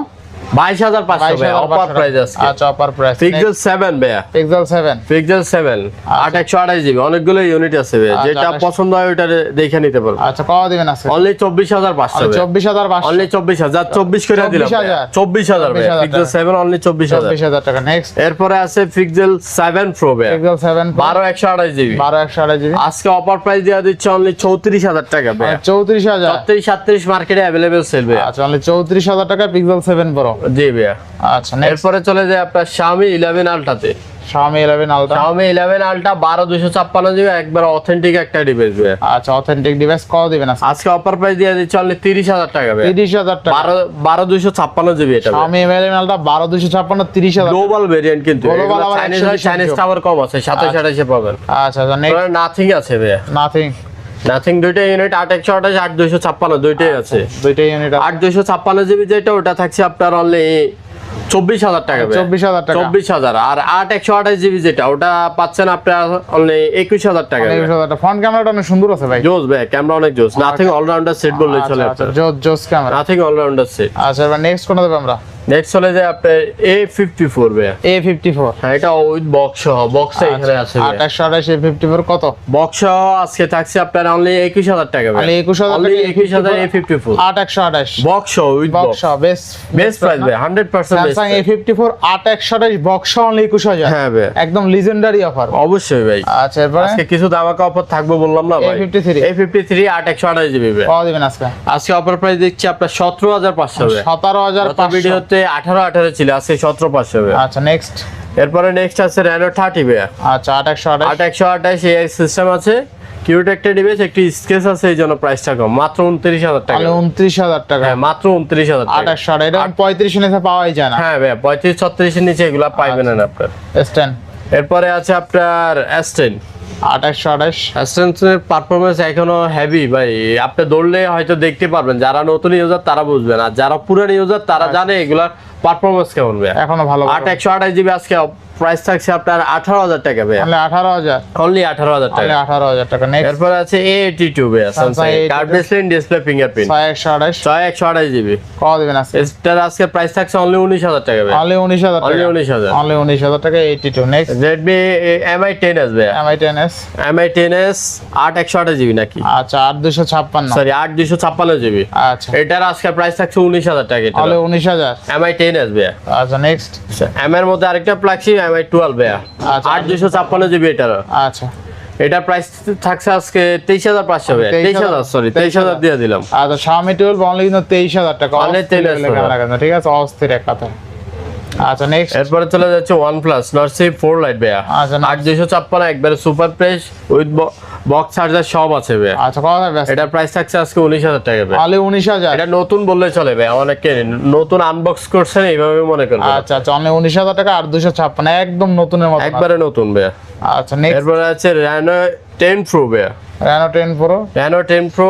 বাইশ হাজার পাঁচশো বাইশ ভাই হাজার অফার প্রাইস আজকে। আচ্ছা অপার প্রাইস পিক্সেল সেভেন ভাইয়া। পিক্সেল সেভেন পিক্সেল সেভেন আট একশো আঠাশ জিবি অনেকগুলো ইউনিট আছে ভাইয়া। আচ্ছা, যেটা পছন্দ হয় ওইটা দেখে নিতে পারব আচ্ছা কত দিবেন আজকে। অনলি চব্বিশ হাজার পাঁচশো চব্বিশ হাজার পাঁচশো। অনলি চব্বিশ হাজার চব্বিশ করে দিলাম 24,000 চব্বিশ হাজার। ভাই 24,000 পিক্সেল টাকা। অনলি নেক্সট এরপরে আছে পিক্সেল সেভেন প্রো ভাই পিক্সেল সেভেন বারো একশো আঠাশ জিবি। বারো একশো আঠাশ জিবি। আজকে অফার প্রাইস দেওয়া দিচ্ছে অনলি চৌত্রিশ হাজার টাকা মার্কেটে সেল আচ্ছা অনলি টাকা পিক্সেল সেভেন প্রো জি ভাইয়া। আচ্ছা এরপরে চলে যায় আপনার Xiaomi ইলেভেন আলটাতে Xiaomi 11 ultra Xiaomi eleven ultra বারো জিবি একবার অথেন্টিক একটা ডিভাইস ভাই আচ্ছা অথেন্টিক ডিভাইস কত দিবেন আজকে? অফার প্রাইস দিয়ে দিচ্ছে অনলি তিরিশ হাজার টাকা ভাই তিরিশ হাজার টাকা। বারো বারো দুশো ছাপ্পান্ন জিবি এটা ভাই। Xiaomi 11 আলট্রা বারো দুশো ছাপ্পান্ন তিরিশ হাজার গ্লোবাল ভেরিয়েন্ট কিন্তু চাইনিজ 120 কম আছে সাতাশ আঠাশে পাবেন। আচ্ছা আচ্ছা নাথিং আছে ভাইয়া। নাথিং নাথিং দুইটা ইউনিট আট একশো আঠাশ আট দুইশো ছাপ্পান্ন দুইটাই আছে। দুইটাই ইউনিট আট দুইশো ছাপ্পান্ন জিবি যেটা ওটা থাকছে আপনার অনলি চব্বিশ হাজার টাকা চব্বিশ হাজার টাকা। চব্বিশ হাজার। আর আট একশো আঠাশ জিবি যেটা ওটা পাচ্ছেন আপনার অনলি একুশ হাজার টাকা একুশ হাজার টাকা। ফ্রন্ট ক্যামেরাটা অনেক সুন্দর আছে ভাই। জোস ভাই ক্যামেরা অনেক জোস। নাথিং অলরাউন্ডার সেট বললে চলে আপনার। জোস জোস ক্যামেরা। নাথিং অলরাউন্ডার সেট আচ্ছা এবার নেক্সট কোন দেবো আমরা? নেক্সট চলে যায় আপনার A fifty four A fifty four হ্যাঁ এটা উইথ বক্স সহ বক্স এখানে আছে আট আঠাশ এ ফিফটি ফোর কত? বক্স সহ আজকে থাকছে আপনার অনলি একুশ হাজার টাকা তাহলে একুশ হাজার একুশ হাজার এ ফিফটি ফোর একশো আঠাশ। বক্স সহ উইথ বক্স বেশ বেস্ট প্রাইস ভাই hundred percent Samsung A fifty four আট একশো আঠাশ বক্স অনলি একুশ হাজার। হ্যাঁ ভাই। একদম লিজেন্ডারি অফার অবশ্যই ভাই। আচ্ছা এরপরে? আজকে কিছু দামাকা অফার থাকবে বললাম না ভাই। A53 এ ফিফটি থ্রি আট একশো আঠাশ জিবি ভাই। কত দিবেন আজকে। আজকে অফার প্রাইস দিচ্ছি আপনার সতেরো হাজার পাঁচশো ভাই। সতেরো হাজার গত ভিডিওতে আঠারো আঠারো ছিল আজকে সতেরো পাঁচশো ভাই। আচ্ছা নেক্সট এরপরে নেক্সট আছে র্যানো থার্টি ভাই। আচ্ছা আট একশো আঠাশ। আট একশো আঠাশ এই সিস্টেম আছে। কিউট একটা ডিভাইস একটি স্কেচ আছে এই জন্য প্রাইসটা কম। মাত্র উনত্রিশ হাজার টাকা। তাহলে উনত্রিশ হাজার টাকা। হ্যাঁ মাত্র উনত্রিশ হাজার টাকা। আঠাশ এটা পঁয়ত্রিশ নিচে পাওয়াই যায় না। হ্যাঁ ভাই পঁয়ত্রিশ ছত্রিশের নিচে এগুলা পাইবেন না আপনার। স্ট্যান্ড এরপরে আছে আপনার অ্যাস্টেন একশো আঠাশ অ্যাস্টেন্সের পারফরমেন্স এখনও হেভি ভাই। আপনি দৌড়লে হয়তো দেখতে পারবেন যারা নতুন ইউজার তারা বুঝবেন। আর যারা পুরান ইউজার তারা জানে এগুলার পারফরমেন্স কেমন ভাই এখনও ভালো আট একশো আঠাশ জিবি আজকে প্রাইস থাকছে আপনার আঠারো হাজার টাকা ভাই আঠারো হাজার। অনলি আঠারো হাজার টাকা। আঠারো হাজার টাকা। নেক্সট এরপরে আছে এ এইটি টু ভাই Samsung A82 curved display fingerprint ছয় একশো আঠাশ। ছয় একশো আঠাশ জিবি কত দিবেন আজকে? এটার আজকে প্রাইস থাকছে অনলি উনিশ হাজার টাকা ভাই অনলি উনিশ হাজার অনলি উনিশ হাজার। অনলি উনিশ হাজার টাকা eighty two next Redmi Mi ten S ভাই M I ten S Mi ten S আট একশো আঠাশ জিবি নাকি? আচ্ছা আট দুশো ছাপ্পান্ন। সরি আট দুশো ছাপ্পান্ন জিবি আচ্ছা। এটার আজকে প্রাইস থাকছে উনিশ হাজার টাকা অনলি উনিশ হাজার। এমআই টেন এস ভাইয়া। আচ্ছা নেক্সট এম এর মধ্যে আরেকটা প্লাগশিপ এম আই টুয়েলভ ভাইয়া। আচ্ছা। আট দুশো ছাপ্পান্ন জিবি এটার। আচ্ছা। এটা প্রাইস থাকছে আজকে তেইশ হাজার পাঁচশো তেইশ হাজার। সরি তেইশ হাজার দিয়ে দিলাম। আচ্ছা Xiaomi 12 অনলি কিন্তু তেইশ হাজার টাকা। 23,000 লেখা ঠিক আছে অস্থির এক কথা আচ্ছা নেক্সট এরপরে চলে যাচ্ছে one plus Nord CE four lite ভাইয়া। আচ্ছা, আট দুশো ছাপ্পান্ন একবারে super fresh with box charger সব আছে ভাইয়া। আচ্ছা কত হবে এটার প্রাইস থাকছে আজকে উনিশ হাজার টাকা ভাইয়া। উনিশ হাজার। এটা নতুন বললে চলে ভাই অনেকে নতুন আনবক্স করছেন এইভাবে মনে করবেন আচ্ছা আচ্ছা অনলি উনিশ হাজার টাকা আর দুশো ছাপ্পান্ন একদম নতুনের মতো একবারে নতুন ভাইয়া। আচ্ছা নেক্সট এরপরে আছে র্যানো টেন প্রো ভাইয়া। Reno ten pro Reno ten pro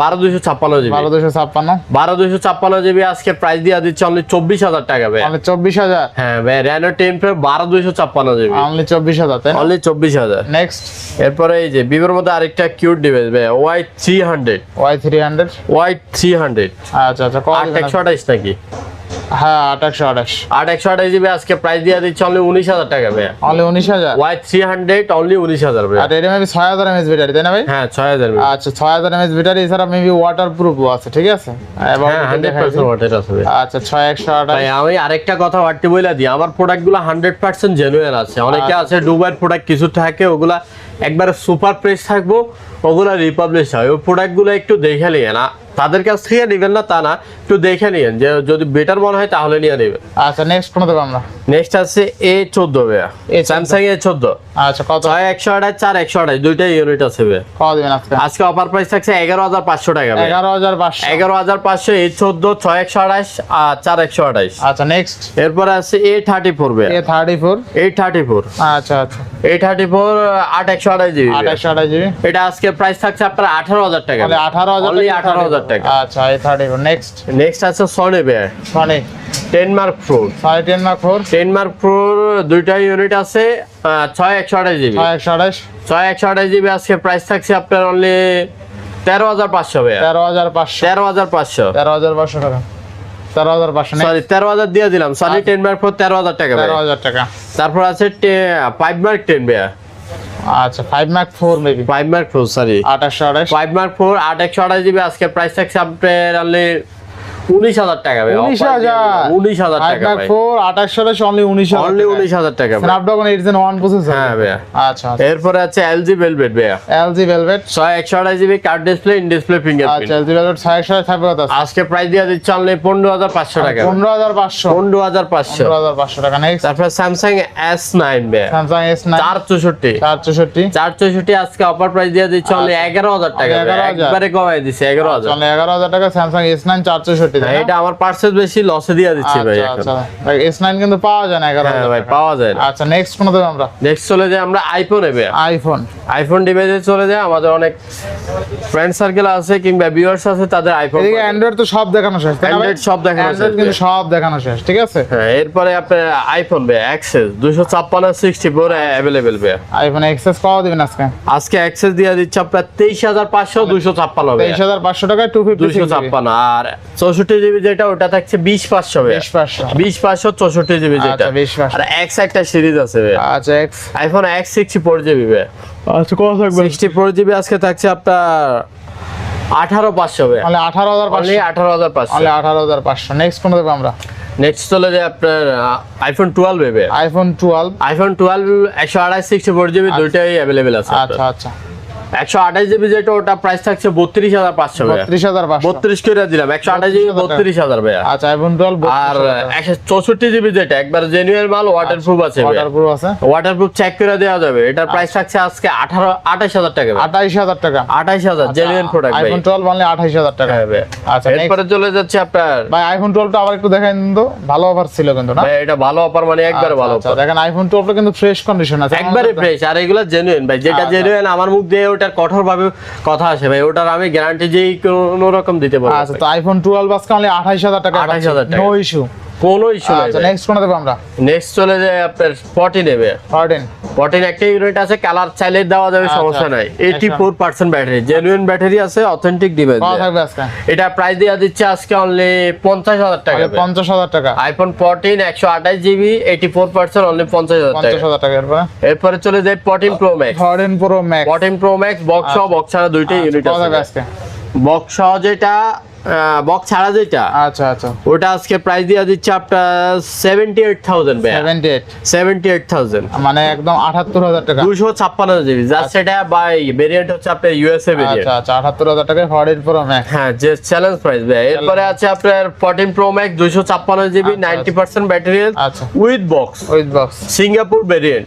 বারো দুশো ছাপ্পান্ন জিবি। বারো দুশো ছাপ্পান্ন। বারো দুশো ছাপ্পান্ন জিবি আজকে প্রাইস দিয়ে দিচ্ছে অনলি চব্বিশ হাজার টাকা ভাই অনলি চব্বিশ হাজার। হ্যাঁ ভাই টেন প্রো বারো দুশো ছাপ্পান্ন জিবি। অনলি চব্বিশ হাজার অনলি চব্বিশ হাজার। নেক্সট এরপরে এই যে ভিভোর মধ্যে আরেকটা কিউট ডিভাইস ভাই Y three hundred Y three hundred Y three hundred আচ্ছা আচ্ছা একশো আঠাইশ নাকি? হ্যাঁ আট একশো আঠাশ। আট একশো জিবি আজকে প্রাইস দিয়ে দিচ্ছে অনলি উনিশ হাজার টাকা অনলি উনিশ হাজার? ওয়াই থ্রি হান্ড্রেড অনলি উনিশ হাজার আর এটা মেবি ছয় হাজার এমএস ব্যাটারি তাই না ভাই? হ্যাঁ ছয় হাজার আচ্ছা ছয় হাজার এমএস ব্যাটারি এছাড়া মেবি ওয়াটার প্রুফও আছে ঠিক আছে? হ্যাঁ হান্ড্রেড পার্সেন্ট দিই। আছে আচ্ছা ছয় একশো আঠাশ। ভাই আমি আরেকটা কথা বাড়তি দিই আমার প্রোডাক্টগুলো হান্ড্রেড পার্সেন্ট জেনুইন আছে। অনেকে আচ্ছা। আছে ডুবাইয়ের প্রোডাক্ট কিছু থাকে ওগুলা একবারে সুপার প্রেস থাকব ওগুলা রিপাবলিশ হয়। ওই প্রোডাক্টগুলো একটু দেখে নিয়ে না তাদের কাছ থেকে নেবেন না তা না। একটু দেখে নিয়েন যে যদি বেটার মনে হয় তাহলে নিয়ে নেবেন। আচ্ছা নেক্সট কোনো দেবো আমরা? নেক্সট আছে এ চোদ্দ ভাইয়া। A14 স্যামসাং এ চোদ্দ। আচ্ছা কত? ছয় একশো আঠাশ চার একশো আঠাশ দুইটাই ইউনিট আছে আজকে। অফার প্রাইস থাকছে এগারো হাজার পাঁচশো টাকা এগারো হাজার পাঁচশো। এগারো হাজার পাঁচশো এ চোদ্দ ছয় একশো আঠাশ আর চার একশো আঠাশ। আচ্ছা নেক্সট এরপরে আছে এ থার্টি ফোর ভাই A thirty four eight thirty four আচ্ছা আচ্ছা। এইট থার্টি ফোর আট একশো আঠাশ জিবি আট একশো আঠাশ জিবি। এটা আজকে প্রাইস থাকছে আপনার আঠারো হাজার টাকা আঠারো হাজার Only 18,000 টাকা। আচ্ছা A thirty four next next আছে সনি বে Sony ten mark pro ten mark four ten mark দুইটা ইউনিট আছে ছয় একশো আঠাশ জিবি ছয় একশো আঠাশ। ছয় একশো আঠাশ জিবি আজকে প্রাইস থাকছে আপনার অনলি তেরো হাজার পাঁচশো ভাইয়া তেরো হাজার পাঁচশো। তেরো হাজার পাঁচশো। তেরো হাজার পাঁচশো টাকা। তেরো হাজার পাঁচশো সরি তেরো হাজার দিয়ে দিলাম। সনি টেন মার্ক প্রো তেরো হাজার টাকা তেরো হাজার টাকা। তারপর আছে ফাইভ মার্ক টেন ভাইয়া আচ্ছা 5 মার্ক 4 মেবি 5 মার্ক 4 সরি আঠাশশো আঠাশ। ফাইভ মার্ক ফোর আট একশো আঠাশ জিবি আজকে প্রাইস থাকছে আপনার অনলি উনিশ হাজার টাকা উনিশ হাজার। উনিশ হাজার টাকা ফোর আঠাশশো অনলি উনিশ অনলি উনিশ হাজার টাকা Snapdragon eight Gen one processor হ্যাঁ ভাইয়া। আচ্ছা এরপরে আছে এলজি ভেলভেট ভাইয়া। এলজি ভেলভেট ছয় একশো আঠাশ GB curved display in display আচ্ছা এলজি ভেলভেট ছয় একশো থাকবে কত আজকে প্রাইস দিয়ে দিচ্ছে অনলি পনেরো হাজার পাঁচশো টাকা। পনেরো হাজার পাঁচশো। পনেরো হাজার পাঁচশো। পনেরো হাজার পাঁচশো টাকা। নেক্সট তারপর স্যামসাং এস নাইন ভাইয়া। স্যামসাং এস নাইন চার চৌষট্টি। চার চৌষট্টি। চার চৌষট্টি আজকে অফার প্রাইস দিয়ে দিচ্ছে অনলি এগারো হাজার টাকা ভাই। 11,000 একবারে কমাই দিচ্ছে এগারো হাজার। এগারো হাজার টাকা স্যামসাং এস নাইন চার চৌষট্টি। পাওয়া যায় না 11 ভাই পাওয়া যায় নেক্সট চলে যাই আইফোন এবে আইফোন আইফোন অনেক ফ্রেন্ড সার্কেল আছে কিংবা ভিউয়ার্স আছে তাদের সব দেখানো শেষ ঠিক আছে? এরপরে আপনার আইফোন বে অ্যাক্সেস 256 64 अवेलेबल বে আইফোন অ্যাক্সেস কত দিবেন আজকে? আজকে অ্যাক্সেস দিয়ে দিচ্ছি আপনার 23500 256 23500 টাকা 256 আর 64 চৌষট্টি জিবি যেটা ওটা থাকছে বিশ পাঁচশো বিশ পাঁচশো। চৌষট্টি জিবি যেটা। আচ্ছা, 20 পাঁচশো। আর এক্স একটা সিরিজ আছে বে আচ্ছা X iPhone X sixty four GB বে আচ্ছা কত থাকবে? সিক্সটি ফোর জিবি আজকে থাকছে আপনার আঠারো পাঁচশো ভাই মানে আঠারো হাজার পাঁচশো। আঠারো হাজার পাঁচশো। মানে আঠারো হাজার পাঁচশো। নেক্সট কোন দেবো আমরা? নেক্সট চলে যায় আপনার আইফোন টুয়েলভ এবে আইফোন টুয়েলভ আইফোন টুয়েলভ একশো আঠাশ সিক্সটি ফোর জিবি দুইটাই অ্যাভেলেবেল আছে আচ্ছা আচ্ছা। একশো আঠাশ জিবি যেটা ওটা প্রাইস থাকছে বত্রিশ হাজার পাঁচশো বত্রিশ হাজার বত্রিশ করে দিলাম একশো আঠাশ জিবি বত্রিশ হাজার। ভাইয়া। আচ্ছা আইফোন টুয়েলভ আর একশো চৌষট্টি জিবি যেটা একবার জেনুইন মাল ওয়াটার প্রুফ আছে ওয়াটার প্রুফ আছে। ওয়াটার প্রুফ চেক করে দেওয়া যাবে। এটার প্রাইস থাকছে আজকে আঠারো আঠাশ হাজার টাকা ভাই। হাজার টাকা। আঠাশ হাজার genuine product iPhone twelve only আঠাইশ হাজার টাকা। হ্যাঁ আচ্ছা এরপরে চলে যাচ্ছে আপনার ভাই আইফোন টুয়েলভটা আবার একটু দেখাই ভালো অফার ছিল কিন্তু না? ভাই এটা ভালো অফার মানে একবারে আচ্ছা, ভালো আচ্ছা, offer। দেখেন আইফোন টুয়েলভটা কিন্তু ফ্রেশ কন্ডিশন আছে। একবারে ফ্রেশ আর এগুলো জেনুইন ভাই। যেটা আচ্ছা। জেনুইন আমার মুখ দিয়ে ওটার কঠোর ভাবে কথা আসে ভাই ওটার আমি গ্যারান্টি যেই কোনো রকম দিতে পারব আচ্ছা তো আইফোন টুয়েলভ আজকে অনলি আঠাইশ হাজার টাকা 28,000 টাকা। নো ইস্যু ইস্যু আচ্ছা নেক্সট কোন দেবো আমরা। নেক্সট চলে যায় আপনার ফর্টি নেবে ফরটিন ফর্টিন একটা ইউনিট আছে কালার চাইলে দেওয়া যাবে আচ্ছা। সমস্যা নাই। Eighty four percent battery genuine battery আছে অথেন্টিক ডিভাইস এটা প্রাইস দেওয়া দিচ্ছে আজকে অনলি পঞ্চাশ হাজার টাকা পঞ্চাশ হাজার টাকা। আইফোন ফোরটিন একশো আঠাশ GB eighty four percent only পঞ্চাশ হাজার টাকা। হাজার টাকা এরপরে? চলে যায় fourteen pro max fourteen pro max fourteen pro max box box ছাড়া দুইটাই ইউনিট কত আছে বক্স যেটা বক্স ছাড়া যেটা। আচ্ছা আচ্ছা। ওটা আজকে প্রাইস দেওয়া দিচ্ছে আপনার seventy eight thousand seventy eight thousand মানে একদম আটাত্তর হাজার টাকা। দুশো ছাপ্পান্ন জিবি জাস্ট সেটা বাই ভেরিয়েন্ট হচ্ছে আপনার ইউএসএ ভেরিয়েন্ট আচ্ছা আচ্ছা হাজার টাকা ফরটিন প্রো ম্যাক্স হ্যাঁ যে চ্যালেঞ্জ প্রাইস ভাই এরপরে আছে আপনার ফোরটিন প্রো ম্যাক্স দুইশো ছাপ্পান্ন জিবি আচ্ছা, নাইনটি পার্সেন্ট ব্যাটারি আচ্ছা। With box with box Singapore variant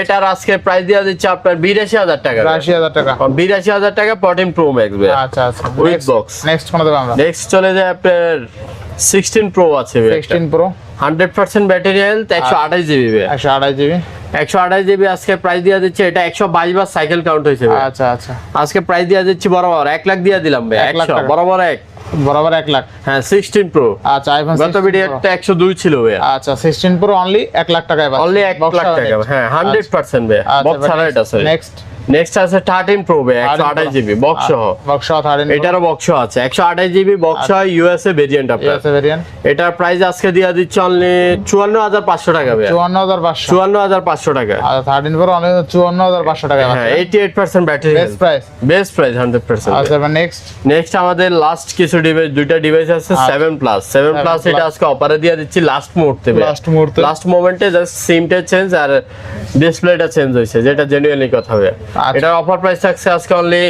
এটার আজকে প্রাইস দেওয়া দিচ্ছে আপনার বিরাশি হাজার টাকা। আশি হাজার টাকা। বিরাশি হাজার টাকা ফোরটিন প্রো ম্যাক্স আচ্ছা আচ্ছা. নেক্সট কোন দেবো আমরা? নেক্সট চলে যায় আপনার সিক্সটিন প্রো আছে sixteen pro hundred percent battery health একশো আঠাশ জিবি একশো আঠাশ জিবি একশো আঠাশ জিবি আজকে প্রাইস দেওয়া দিচ্ছে এটা একশো বাইশ বার সাইকেল কাউন্ট হয়েছে। আচ্ছা আচ্ছা। আজকে প্রাইস দিচ্ছি বরাবর এক লাখ দিয়ে দিলাম ভাই এক লাখ একশো। বরাবর এক। বরাবর এক লাখ। হ্যাঁ সিক্সটিন প্রো আচ্ছা আইফোন গত ভিডিওতে একশো দুই ছিল ভাই আচ্ছা সিক্সটিন প্রো অনলি এক লাখ টাকায় অনলি এক লাখ টাকা হ্যাঁ হান্ড্রেড পার্সেন্ট ভাই আচ্ছা, বক্স ছাড়া এটা নেক্সট নেক্সট আছে থার্টিন প্রো ভাই একশো আঠাশ জিবি বক্স সহ। বক্স থার্টিন এটারও বক্স আছে। একশো আঠাশ জিবি বক্স সহ ইউএসএ ভেরিয়েন্ট আপনার। ইউএসএ ভেরিয়েন্ট এটার প্রাইস আজকে দিয়ে দিচ্ছে অনলি চুয়ান্ন হাজার পাঁচশো টাকা চুয়ান্ন হাজার পাঁচশো। টাকা। আচ্ছা থার্টিন প্রো অনলি চুয়ান্ন হাজার পাঁচশো টাকা হ্যাঁ eighty eight percent battery best price best price hundred percent আচ্ছা এবার নেক্সট নেক্সট আমাদের লাস্ট কিছু ডিভাইস দুইটা ডিভাইস আছে সেভেন প্লাস সেভেন প্লাস এটা আজকে অফারে দিয়ে দিচ্ছি লাস্ট মুহূর্তে লাস্ট মুহূর্তে। লাস্ট মোমেন্টে জাস্ট সিমটা চেঞ্জ আর ডিসপ্লেটা চেঞ্জ হয়েছে যেটা জেনুইনলি কথা হবে। এটার অফার প্রাইস থাকছে আজকে অনলি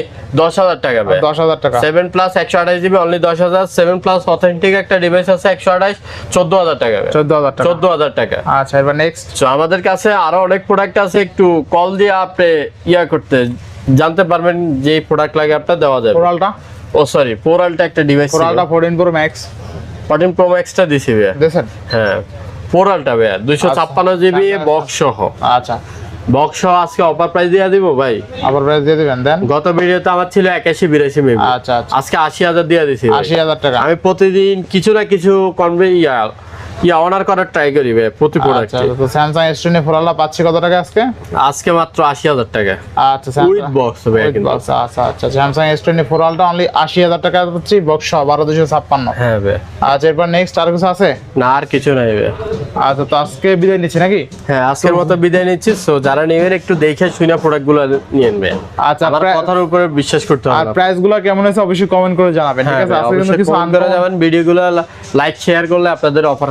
দশ হাজার টাকা দশ হাজার টাকা। সেভেন প্লাস একশো আঠাশ জিবি অনলি দশ হাজার সেভেন প্লাস অথেন্টিক একটা ডিভাইস আছে একশো আঠাশ চোদ্দ হাজার টাকা চোদ্দ হাজার টাকা। চোদ্দ হাজার টাকা। আচ্ছা এবার নেক্সট তো আমাদের কাছে আরও অনেক প্রোডাক্ট আছে একটু কল দিয়ে আপনি ইয়া করতে জানতে পারবেন যে প্রোডাক্ট লাগে আপনার দেওয়া যাবে। কোরালটা ও সরি পোরালটা একটা device কোরালটা fourteen pro max fourteen pro ম্যাক্সটা দিছি ভাইয়া। হ্যাঁ পোরালটা ভাইয়া দুইশো ছাপ্পান্ন জিবি আচ্ছা। বক্স সহ। আচ্ছা। বক্স আজকে অফার প্রাইস দিয়ে দিব ভাই? অপার প্রাইস দিয়ে দিবেন দেন? গত ভিডিওতে আমার ছিল একাশি বিরাশি মেবি। আচ্ছা আচ্ছা। আজকে আশি হাজার দিয়ে দিছি ভাই। আশি হাজার টাকা। আমি প্রতিদিন কিছু না কিছু কনভে ইয়া অনার করার ট্রাই প্রতি প্রোডাক্টে তো স্যামসাং এস টোয়েন্টি ফোর আল্লাহ পাচ্ছি কত টাকা আজকে? আজকে মাত্র আশি হাজার টাকা। আচ্ছা উইথ বক্স কিন্তু। আচ্ছা আচ্ছা Samsung S twenty four ultra only আশি হাজার টাকা পাচ্ছি বক্স সহ বারো দুশো ছাপ্পান্ন। হ্যাঁ ভাই। আচ্ছা এরপর নেক্সট আর কিছু আছে? না আর কিছু নাই ভাই। আচ্ছা তো আজকে বিদায় নিচ্ছি নাকি? হ্যাঁ আজকের মতো বিদায় নিচ্ছি সো যারা নেবেন একটু দেখে শুনে প্রোডাক্টগুলো নিয়ে আচ্ছা আমার কথার উপরে বিশ্বাস করতে হবে না। প্রাইসগুলো কেমন হয়েছে অবশ্যই কমেন্ট করে জানাবেন ঠিক হ্যাঁ আছে? ভাই, আজকে কিন্তু কিছু comment করে যাবেন ভিডিওগুলো লাইক শেয়ার করলে আপনাদের অফার